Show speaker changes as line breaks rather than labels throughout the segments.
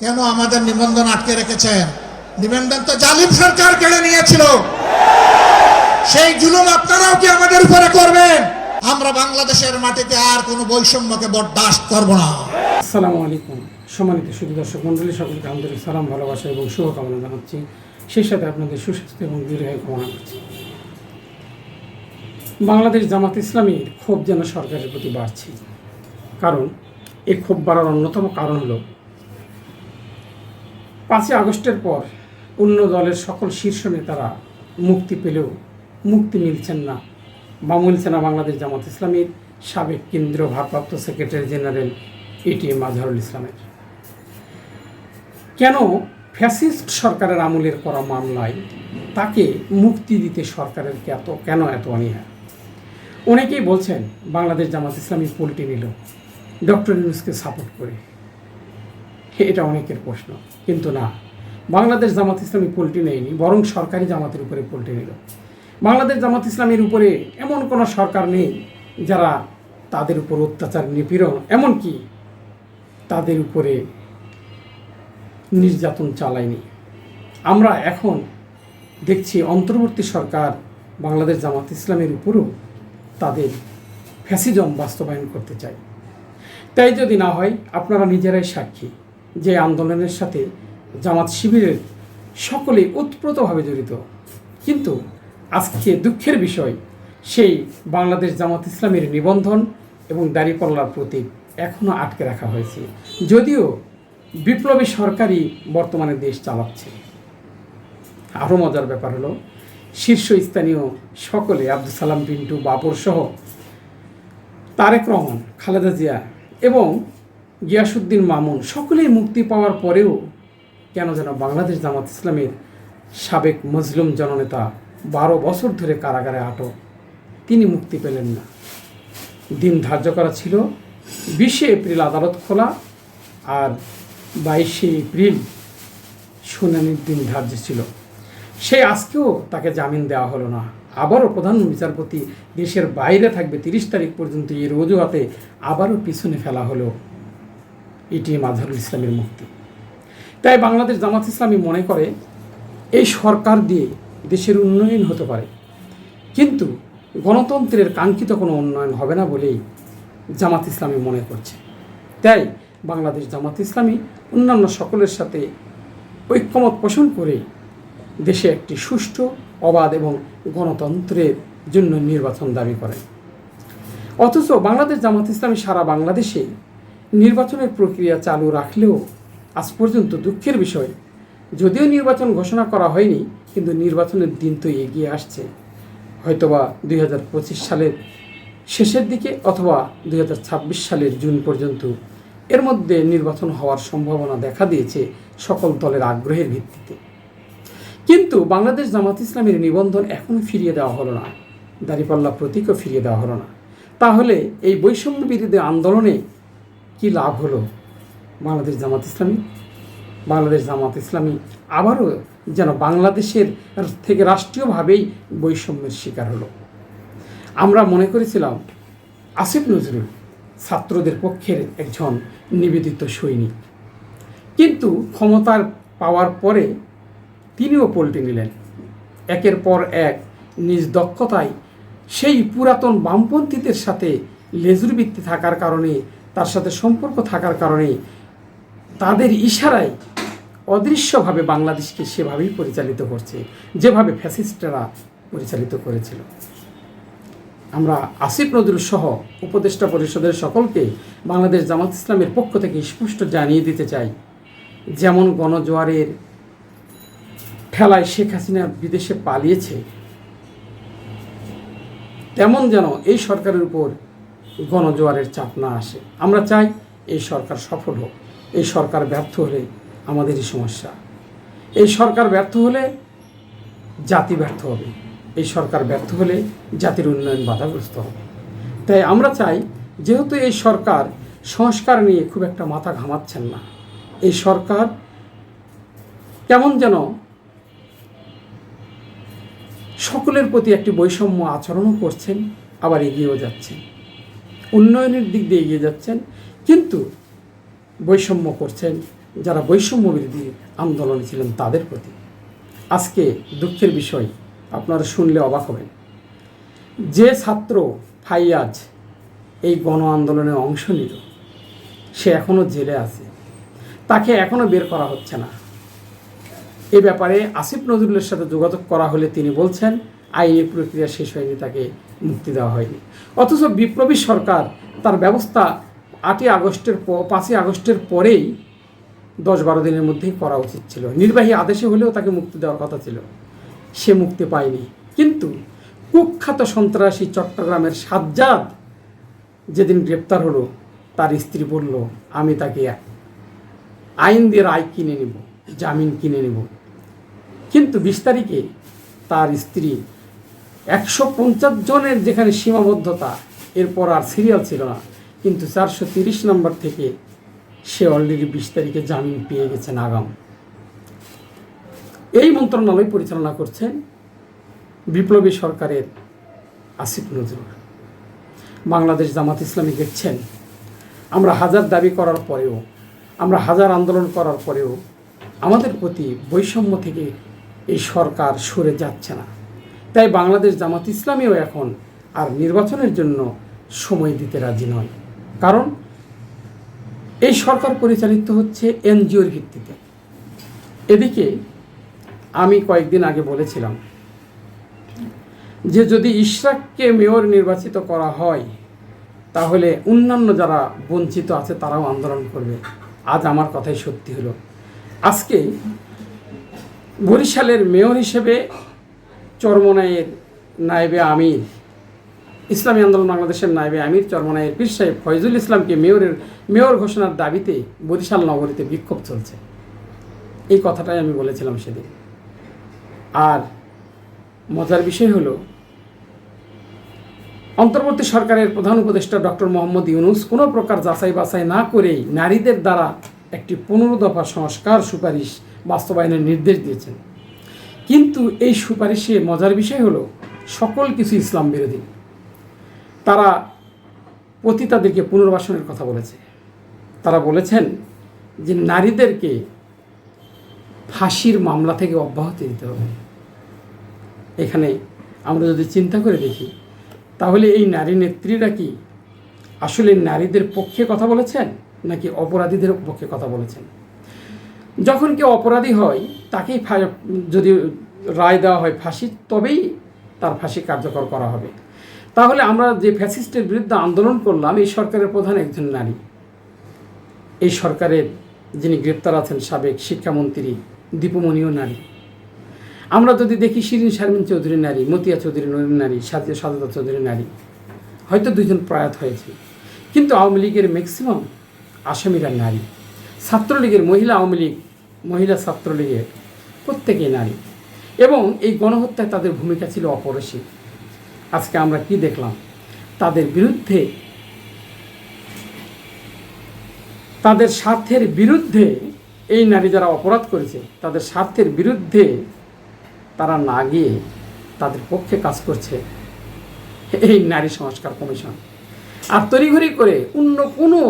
কেন আমাদের নিবন্ধন আটকে রেখেছেন? নিবন্ধন তো জালিম সরকার কেড়ে নিয়েছিল। সেই জুলুম আপনারাও কি আমাদের উপরে করবেন? আমরা বাংলাদেশের মাটিতে আর কোনো বৈষম্যকে বরদাস্ত করব না।
আসসালামু আলাইকুম। সম্মানিত সুদী দর্শক মন্ডলী সকলকে আন্তরিক সালাম, ভালোবাসা এবং শুভকামনা জানাচ্ছি। সেই সাথে আপনাদের সুস্বাস্থ্য এবং দীর্ঘায়ু কামনা করছি। বাংলাদেশ জামাত ইসলামীর ক্ষোভ যেন সরকারের প্রতি বাড়ছে। কারণ, এই ক্ষোভ বাড়ার অন্যতম কারণ হলো পাঁচই আগস্টের পর অন্য দলের সকল শীর্ষ নেতারা মুক্তি পেলেও মুক্তি মিলছেন না। বা মিলছে না বাংলাদেশ জামাত ইসলামীর সাবেক কেন্দ্রীয় ভারপ্রাপ্ত সেক্রেটারি জেনারেল এটিএম আজহারুল ইসলামের। কেন ফ্যাসিস্ট সরকারের আমলের করা মামলায় তাকে মুক্তি দিতে সরকারের এত কেন এত অনীহা? অনেকেই বলছেন, বাংলাদেশ জামাত ইসলামী পোল্টি নিল। ডক্টর ইউনুসকে সাপোর্ট করে। এটা অনেকের প্রশ্ন। কিন্তু না। বাংলাদেশ জামাত ইসলামী পোল্টি নেয়নি, বরং সরকারি জামাতের উপরে পোল্টি নিল। বাংলাদেশ জামাত ইসলামের উপরে এমন কোনো সরকার নেই যারা তাদের উপর অত্যাচার, নিপীড়ন, এমনকি তাদের উপরে নির্যাতন চালায়নি। আমরা এখন দেখছি অন্তর্বর্তী সরকার বাংলাদেশ জামাত ইসলামের উপরও তাদের ফ্যাসিজম বাস্তবায়ন করতে চায়। তাই যদি না হয়, আপনারা নিজেরাই সাক্ষী। যে আন্দোলনের সাথে জামাত শিবিরের সকলে ওতপ্রোতভাবে জড়িত। কিন্তু আজকে দুঃখের বিষয়, সেই বাংলাদেশ জামাত ইসলামের নিবন্ধন এবং দাঁড়িপাল্লার প্রতীক এখনও আটকে রাখা হয়েছে। যদিও বিপ্লবী সরকারই বর্তমানে দেশ চালাচ্ছে। আরও মজার ব্যাপার হলো, শীর্ষস্থানীয় সকলে আব্দুল সালাম, পিন্টু, বাবর সহ তারেক রহমান, খালেদা জিয়া এবং গিয়াসুদ্দিন মামুন সকলেই মুক্তি পাওয়ার পরেও কেন যেন বাংলাদেশ জামাত ইসলামের সাবেক মজলুম জননেতা বারো বছর ধরে কারাগারে আটক। তিনি মুক্তি পেলেন না। দিন ধার্য করা ছিল বিশে এপ্রিল আদালত খোলা আর বাইশে এপ্রিল শুনানির দিন ধার্য ছিল। সেই আজকেও তাকে জামিন দেওয়া হলো না। আবারও প্রধান বিচারপতি দেশের বাইরে থাকবে তিরিশ তারিখ পর্যন্ত এর অজুহাতে আবারও পিছনে ফেলা হলো। এটিএম আজহারুল ইসলামের মুক্তি। তাই বাংলাদেশ জামাত ইসলামী মনে করে, এই সরকার দিয়ে দেশের উন্নয়ন হতে পারে। কিন্তু গণতন্ত্রের কাঙ্ক্ষিত কোনো উন্নয়ন হবে না বলেই জামাত ইসলামী মনে করছে। তাই বাংলাদেশ জামাত ইসলামী অন্যান্য সকলের সাথে ঐক্যমত পোষণ করে দেশে একটি সুষ্ঠু, অবাধ এবং গণতন্ত্রের জন্য নির্বাচন দাবি করে। অথচ বাংলাদেশ জামাত ইসলামী সারা বাংলাদেশে নির্বাচনের প্রক্রিয়া চালু রাখলেও আজ পর্যন্ত দুঃখের বিষয়। যদিও নির্বাচন ঘোষণা করা হয়নি, কিন্তু নির্বাচনের দিন তো এগিয়ে আসছে। হয়তোবা দুই হাজার পঁচিশ সালের শেষের দিকে অথবা দুই হাজার ছাব্বিশ সালের জুন পর্যন্ত এর মধ্যে নির্বাচন হওয়ার সম্ভাবনা দেখা দিয়েছে সকল দলের আগ্রহের ভিত্তিতে। কিন্তু বাংলাদেশ জামাত ইসলামের নিবন্ধন এখনও ফিরিয়ে দেওয়া হলো না। দাঁড়িপাল্লা প্রতীকও ফিরিয়ে দেওয়া হলো না। তাহলে এই বৈষম্য বিরোধী আন্দোলনে কি লাভ হলো? বাংলাদেশ জামাত ইসলামী? বাংলাদেশ জামাত ইসলামী আবারও যেন বাংলাদেশের থেকে রাষ্ট্রীয়ভাবেই বৈষম্যের শিকার হলো। আমরা মনে করেছিলাম, আসিফ নজরুল ছাত্রদের পক্ষের একজন নিবেদিত সৈনিক। কিন্তু ক্ষমতার পাওয়ার পরে তিনিও পল্টে নিলেন। একের পর এক নিজ দক্ষতায় সেই পুরাতন বামপন্থীদের সাথে লেজুর ভিত্তি থাকার কারণে তার সাথে সম্পর্ক থাকার কারণে তাদের ইশারায় অদৃশ্যভাবে বাংলাদেশকে সেভাবেই পরিচালিত করছে, যেভাবে ফ্যাসিস্টরা পরিচালিত করেছিল। আমরা আসিফ নজরুল সহ উপদেষ্টা পরিষদের সকলকে বাংলাদেশ জামাত ইসলামের পক্ষ থেকে স্পষ্ট জানিয়ে দিতে চাই, যেমন গণজোয়ারের ঠেলায় শেখ হাসিনা বিদেশে পালিয়েছে, তেমন যেন এই সরকারের উপর গণজোয়ারের চাপ না আসে। আমরা চাই এই সরকার সফল হোক। এই সরকার ব্যর্থ হলে আমাদেরই সমস্যা। এই সরকার ব্যর্থ হলে জাতি ব্যর্থ হবে। এই সরকার ব্যর্থ হলে জাতির উন্নয়ন বাধাগ্রস্ত হবে। তাই আমরা চাই, যেহেতু এই সরকার সংস্কার নিয়ে খুব একটা মাথা ঘামাচ্ছেন না, এই সরকার কেমন যেন সকলের প্রতি একটি বৈষম্য আচরণও করছেন, আবার এগিয়েও যাচ্ছেন। উন্নয়নের দিক দিয়ে এগিয়ে যাচ্ছেন, কিন্তু বৈষম্য করছেন, যারা বৈষম্য বিরোধী আন্দোলনে ছিলেন তাদের প্রতি। আজকে দুঃখের বিষয়, আপনারা শুনলে অবাক হবেন। যে ছাত্র ফাইয়াজ এই গণ আন্দোলনে অংশ নিল, সে এখনও জেলে আছে। তাকে এখনও বের করা হচ্ছে না। এ ব্যাপারে আসিফ নজরুলের সাথে যোগাযোগ করা হলে তিনি বলছেন, আইনি প্রক্রিয়া শেষ হয়নি, তাকে মুক্তি দেওয়া হয়নি। অথচ বিপ্লবী সরকার তার ব্যবস্থা আটই আগস্টের পাঁচই আগস্টের পরেই দশ বারো দিনের মধ্যেই করা উচিত ছিল। নির্বাহী আদেশে হলেও তাকে মুক্তি দেওয়ার কথা ছিল। সে মুক্তি পায়নি। কিন্তু কুখ্যাত সন্ত্রাসী চট্টগ্রামের সাজ্জাদ যেদিন গ্রেপ্তার হলো, তার স্ত্রী বলল, আমি তাকে আইন দিয়ে রায় কিনে নেব, জামিন কিনে নেব। কিন্তু বিশ তারিখে তার স্ত্রী একশো পঞ্চাশ জনের যেখানে সীমাবদ্ধতা, এরপর আর সিরিয়াল ছিল না। কিন্তু চারশো তিরিশ নম্বর থেকে সে অলরেডি বিশ তারিখে জামিন পেয়ে গেছেন আগাম এই মন্ত্রণালয় পরিচালনা করছেন বিপ্লবী সরকারের আসিফ নজরুল। বাংলাদেশ জামাত ইসলামী দেখছেন, আমরা হাজার দাবি করার পরেও, আমরা হাজার আন্দোলন করার পরেও আমাদের প্রতি বৈষম্য থেকে এই সরকার সরে যাচ্ছে না। তাই বাংলাদেশ জামাত ইসলামীও এখন আর নির্বাচনের জন্য সময় দিতে রাজি নয়। কারণ এই সরকার পরিচালিত হচ্ছে এনজিওর ভিত্তিতে। এদিকে আমি কয়েকদিন আগে বলেছিলাম যে যদি ইশরাককে মেয়র নির্বাচিত করা হয়, তাহলে অন্যান্য যারা বঞ্চিত আছে তারাও আন্দোলন করবে। আজ আমার কথাই সত্যি হলো। আজকে বরিশালের মেয়র হিসেবে চরমনাইয়ের নায়েবে আমির। ইসলামী আন্দোলন বাংলাদেশের নায়েবে আমির চরমনাইয়ের পীর সাহেব ফয়জুল ইসলামকে মেয়রের, মেয়র ঘোষণার দাবিতে বরিশাল নগরীতে বিক্ষোভ চলছে। এই কথাটাই আমি বলেছিলাম সেদিন। আর মজার বিষয় হলো, অন্তর্বর্তী সরকারের প্রধান উপদেষ্টা ডক্টর মোহাম্মদ ইউনুস কোনো প্রকার যাচাই বাছাই না করেই নারীদের দ্বারা একটি পনেরো দফা সংস্কার সুপারিশ বাস্তবায়নের নির্দেশ দিয়েছেন। কিন্তু এই সুপারিশে মজার বিষয় হলো, সকল কিছু ইসলাম বিরোধী। তারা পতিতাদেরকে পুনর্বাসনের কথা বলেছে। তারা বলেছেন যে নারীদেরকে ফাঁসির মামলা থেকে অব্যাহতি দিতে হবে। এখানে আমরা যদি চিন্তা করে দেখি, তাহলে এই নারী নেত্রীরা কি আসলে নারীদের পক্ষে কথা বলেছেন নাকি অপরাধীদের পক্ষে কথা বলেছেন? যখন কেউ অপরাধী হয়, তাকেই যদি রায় দেওয়া হয় ফাঁসি, তবেই তার ফাঁসি কার্যকর করা হবে। তাহলে আমরা যে ফ্যাসিস্টের বিরুদ্ধে আন্দোলন করলাম, এই সরকারের প্রধান একজন নারী। এই সরকারের যিনি গ্রেপ্তার আছেন সাবেক শিক্ষামন্ত্রী, দীপুমণিও নারী। আমরা যদি দেখি শিরিন শারমিন চৌধুরী নারী, মতিয়া চৌধুরী নারী সাজিয়া সাজদা চৌধুরী নারী, হয়তো দুজন প্রয়াত হয়েছে। কিন্তু আওয়ামী লীগের ম্যাক্সিমাম আসামিরা নারী। ছাত্রলীগের মহিলা আওয়ামী লীগ মহিলা ছাত্রলীগের প্রত্যেকেই নারী। এবং এই গণহত্যায় তাদের ভূমিকা ছিল অপরিসীম। আজকে আমরা কি দেখলাম? তাদের বিরুদ্ধে, তাদের স্বার্থের বিরুদ্ধে এই নারী যারা অপরাধ করেছে, তাদের স্বার্থের বিরুদ্ধে তারা না গিয়ে তাদের পক্ষে কাজ করছে এই নারী সংস্কার কমিশন। আর তড়িঘড়ি করে অন্য কোনো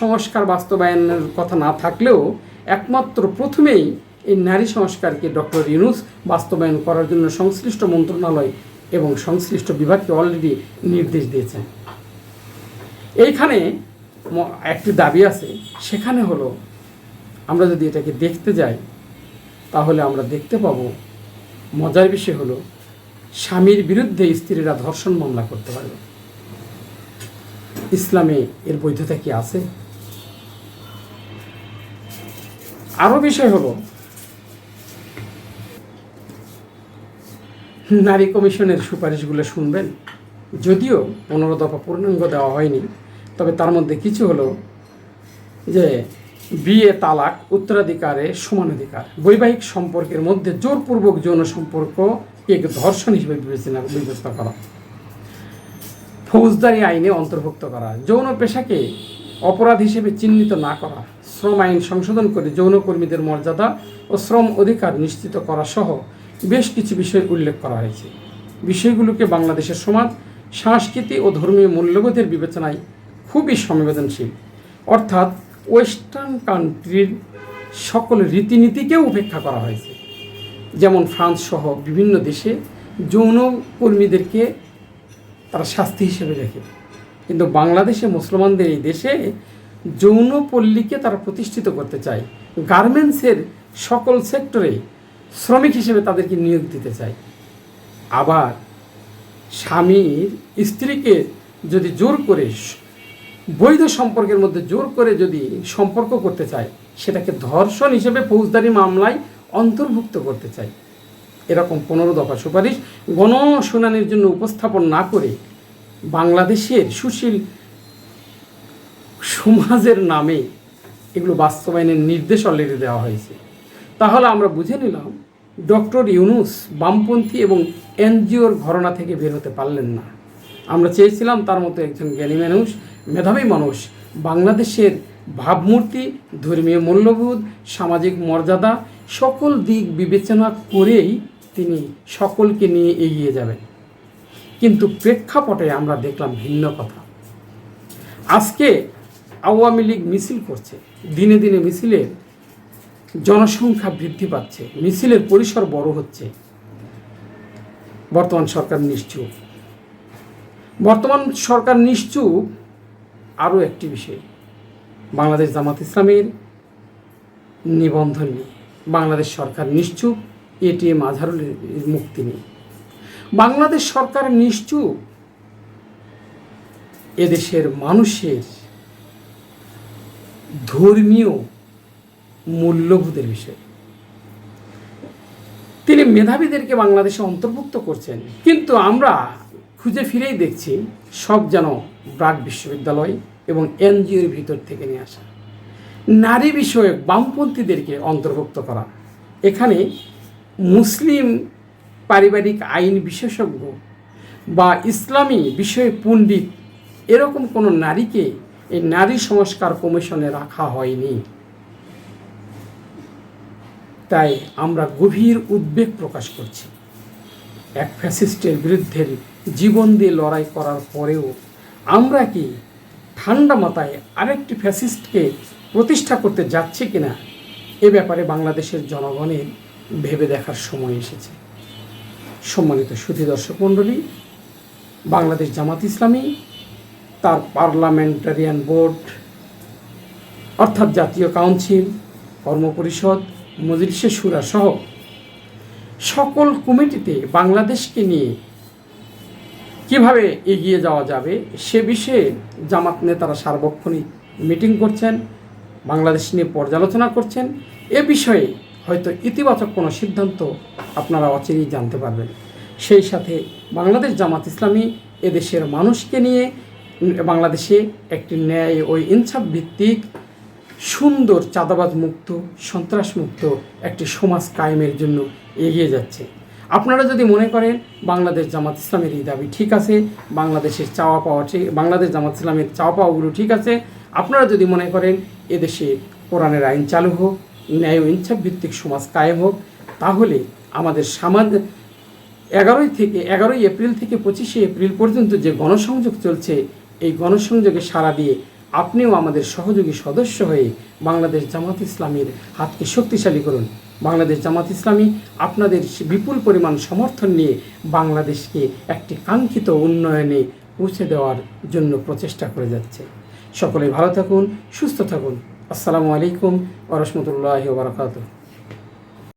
সংস্কার বাস্তবায়নের কথা না থাকলেও একমাত্র প্রথমেই এই নারী সংস্কারকে ডক্টর ইউনুস বাস্তবায়ন করার জন্য সংশ্লিষ্ট মন্ত্রণালয় এবং সংশ্লিষ্ট বিভাগকে অলরেডি নির্দেশ দিয়েছেন। এইখানে একটি দাবি আছে, সেখানে হলো, আমরা যদি এটাকে দেখতে যাই, তাহলে আমরা দেখতে পাব, মজার বিষয় হলো, স্বামীর বিরুদ্ধে স্ত্রীরা ধর্ষণ মামলা করতে পারবে। ইসলামে এর বৈধতা কি আছে? আরও বিষয় হলো, নারী কমিশনের সুপারিশগুলো শুনবেন। যদিও পনেরো দফা পূর্ণাঙ্গ দেওয়া হয়নি, তবে তার মধ্যে কিছু হলো যে, বিয়ে তালাক, উত্তরাধিকারে সমানাধিকার, বৈবাহিক সম্পর্কের মধ্যে জোরপূর্বক যৌন সম্পর্ক এক ধর্ষণ হিসেবে বিবেচনা বিবেচনা করা। ফৌজদারি আইনে অন্তর্ভুক্ত করা, যৌন পেশাকে অপরাধ হিসেবে চিহ্নিত না করা। শ্রম আইন সংশোধন করে যৌনকর্মীদের মর্যাদা ও শ্রম অধিকার নিশ্চিত করা সহ বেশ কিছু বিষয় উল্লেখ করা হয়েছে। বিষয়গুলোকে বাংলাদেশের সমাজ, সংস্কৃতি ও ধর্মীয় মূল্যবোধের বিবেচনায় খুবই সংবেদনশীল। অর্থাৎ ওয়েস্টার্ন কান্ট্রির সকল রীতিনীতিকেও উপেক্ষা করা হয়েছে। যেমন ফ্রান্স সহ বিভিন্ন দেশে যৌন কর্মীদেরকে তারা শাস্তি হিসেবে দেখে। কিন্তু বাংলাদেশে মুসলমানদের এই দেশে যৌন পল্লীকে তারা প্রতিষ্ঠিত করতে চায়। গার্মেন্টসের সকল সেক্টরে শ্রমিক হিসেবে তাদেরকে নিয়োগ দিতে চায়। আবার স্বামীর স্ত্রীকে যদি জোর করে বৈধ সম্পর্কের মধ্যে জোর করে যদি সম্পর্ক করতে চায়, সেটাকে ধর্ষণ হিসেবে ফৌজদারি মামলায় অন্তর্ভুক্ত করতে চায়। এরকম পনেরো দফা সুপারিশ গণশুনানির জন্য উপস্থাপন না করে বাংলাদেশের সুশীল সমাজের নামে এগুলো বাস্তবায়নের নির্দেশ অলরেডি দেওয়া হয়েছে। তাহলে আমরা বুঝে নিলাম, ডক্টর ইউনুস বামপন্থী এবং এনজিওর ঘরনা থেকে বের হতে পারলেন না। আমরা চেয়েছিলাম তার মতো একজন জ্ঞানী মানুষ, মেধাবী মানুষ, বাংলাদেশের ভাবমূর্তি, ধর্মীয় মূল্যবোধ, সামাজিক মর্যাদা, সকল দিক বিবেচনা করেই তিনি সকলকে নিয়ে এগিয়ে যাবেন। কিন্তু প্রেক্ষাপটে আমরা দেখলাম ভিন্ন কথা। আজকে আওয়ামী লীগ মিছিল করছে। দিনে দিনে মিছিলের জনসংখ্যা বৃদ্ধি পাচ্ছে। মিছিলের পরিসর বড় হচ্ছে। বর্তমান সরকার নিশ্চুপ। বর্তমান সরকার নিশ্চুপ আরও একটি বিষয়। বাংলাদেশ জামাত ইসলামের নিবন্ধন নেই বাংলাদেশ সরকার নিশ্চুপ, এটিএম আজহারুলের মুক্তি নেই বাংলাদেশ সরকার নিশ্চুপ। এদেশের মানুষের ধর্মীয় মূল্যবোধের বিষয়। তিনি মেধাবীদেরকে বাংলাদেশে অন্তর্ভুক্ত করছেন। কিন্তু আমরা খুঁজে ফিরেই দেখছি সব যেন ব্রাক বিশ্ববিদ্যালয় এবং এনজিওর ভিতর থেকে নিয়ে আসা। নারী বিষয়ক বামপন্থীদেরকে অন্তর্ভুক্ত করা। এখানে মুসলিম পারিবারিক আইন বিশেষজ্ঞ বা ইসলামী বিষয়ে পণ্ডিত এরকম কোনো নারীকে এই নারী সংস্কার কমিশনে রাখা হয়নি। তাই আমরা গভীর উদ্বেগ প্রকাশ করছি। এক ফ্যাসিস্টের বিরুদ্ধে জীবন দিয়ে লড়াই করার পরেও আমরা কি ঠান্ডা মাথায় আরেকটি ফ্যাসিস্টকে প্রতিষ্ঠা করতে যাচ্ছি কিনা এ ব্যাপারে বাংলাদেশের জনগণের ভেবে দেখার সময় এসেছে। সম্মানিত সুধী দর্শক মণ্ডলী, বাংলাদেশ জামাত ইসলামী তার পার্লামেন্টারিয়ান বোর্ড, অর্থাৎ জাতীয় কাউন্সিল, কর্মপরিষদ, মজলিসে সুরা সহ সকল কমিটিতে বাংলাদেশকে নিয়ে কীভাবে এগিয়ে যাওয়া যাবে সে বিষয়ে জামাত নেতারা সার্বক্ষণিক মিটিং করছেন, বাংলাদেশ নিয়ে পর্যালোচনা করছেন, এ বিষয়ে হয়তো ইতিবাচক কোনো সিদ্ধান্ত আপনারা অচিরেই জানতে পারবেন। সেই সাথে বাংলাদেশ জামাত ইসলামী এদেশের মানুষকে নিয়ে বাংলাদেশে একটি ন্যায় ও ইনসাফ ভিত্তিক সুন্দর চাঁদাবাজ মুক্ত, সন্ত্রাস মুক্ত একটি সমাজ কায়েমের জন্য এগিয়ে যাচ্ছে। আপনারা যদি মনে করেন বাংলাদেশ জামাত ইসলামের এই দাবি ঠিক আছে, বাংলাদেশের চাওয়া পাওয়া ঠিক, বাংলাদেশ জামাত ইসলামের চাওয়া পাওয়াগুলো ঠিক আছে, আপনারা যদি মনে করেন এদেশে কোরআনের আইন চালু হোক, ন্যায় ও ইনসাফ ভিত্তিক সমাজ কায়েম হোক, তাহলে আমাদের সমাজ এগারোই থেকে, এগারোই এপ্রিল থেকে পঁচিশে এপ্রিল পর্যন্ত যে গণসংযোগ চলছে এই গণসংযোগে সাড়া দিয়ে আপনিও আমাদের সহযোগী সদস্য হয়ে বাংলাদেশ জামাত ইসলামের হাতকে শক্তিশালী করুন। বাংলাদেশ জামাত ইসলামী আপনাদের বিপুল পরিমাণ সমর্থন নিয়ে বাংলাদেশকে একটি কাঙ্ক্ষিত উন্নয়নে পৌঁছে দেওয়ার জন্য প্রচেষ্টা করে যাচ্ছে। সকলে ভালো থাকুন, সুস্থ থাকুন। আসসালামু আলাইকুম ওরহমতুল্লাহ বারকাতুহ।